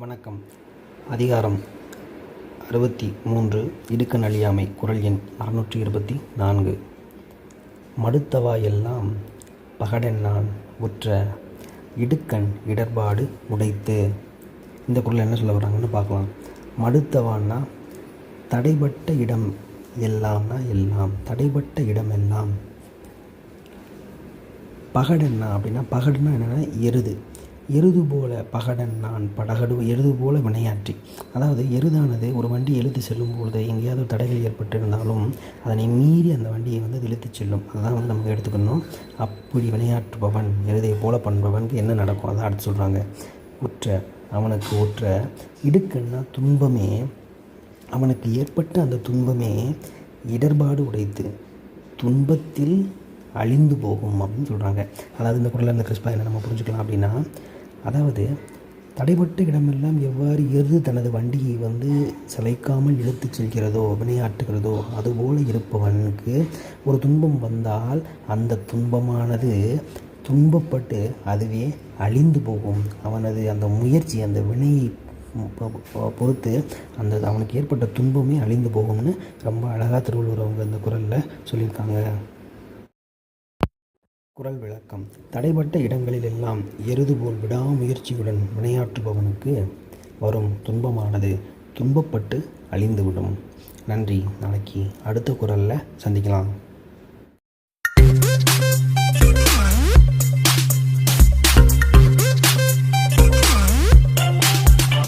வணக்கம். அதிகாரம் அறுபத்தி மூன்று இடுக்கன் அழியாமை குரல் எண் அறுநூற்றி இருபத்தி நான்கு. மடுத்தவா எல்லாம் பகடென்னான் உற்ற இடுக்கண் இடர்பாடு உடைத்து. இந்த குரல் என்ன சொல்ல வராங்கன்னு பார்க்கலாம். மடுத்தவான்னா தடைபட்ட இடம் எல்லாம்னா எல்லாம் தடைப்பட்ட இடம் எல்லாம். பகடென்னா அப்படின்னா பகடுனா என்னென்னா எருது. எருது போல பகடன் நான் படகடு எருது போல வினையாற்றி. அதாவது எருதானது ஒரு வண்டி இழுத்து செல்லும் பொழுது எங்கேயாவது ஒரு தடைகள் ஏற்பட்டிருந்தாலும் அதனை மீறி அந்த வண்டியை வந்து இழுத்து இழுத்துச் செல்லும். அதுதான் வந்து நமக்கு எடுத்துக்கணும். அப்படி வினையாற்றுபவன் எருதை போல பண்பவனுக்கு என்ன நடக்கும்? அதான் அடுத்து சொல்கிறாங்க உற்ற அவனுக்கு உற்ற இடுக்கன்னா துன்பமே அவனுக்கு ஏற்பட்ட அந்த துன்பமே இடர்பாடு உடைத்து துன்பத்தில் அழிந்து போகும் அப்படின்னு சொல்கிறாங்க அதாவது இந்த குரலில் இந்த கிறிஸ்பா என்ன நம்ம புரிஞ்சுக்கலாம் அப்படின்னா அதாவது தடைப்பட்ட இடமெல்லாம் எவ்வாறு எருது தனது வண்டியை வந்து சிலைக்காமல் இழுத்துச் செல்கிறதோ வினையாற்றுகிறதோ அதுபோல இருப்பவனுக்கு ஒரு துன்பம் வந்தால் அந்த துன்பமானது துன்பப்பட்டு அதுவே அழிந்து போகும். அவனது அந்த முயற்சி அந்த வினையை பொறுத்து அந்த அவனுக்கு ஏற்பட்ட துன்பமே அழிந்து போகும்னு ரொம்ப அழகாக திருவள்ளுவர் அவங்க அந்த குரலில் சொல்லியிருக்காங்க. குரல் விளக்கம். தடைப்பட்ட இடங்களில் எல்லாம் எருது போல் விடாமுயற்சியுடன் வினையாற்றுபவனுக்கு வரும் துன்பமானது துன்பப்பட்டு அழிந்துவிடும். நன்றி. நாளைக்கு அடுத்த குரலில் சந்திக்கலாம்.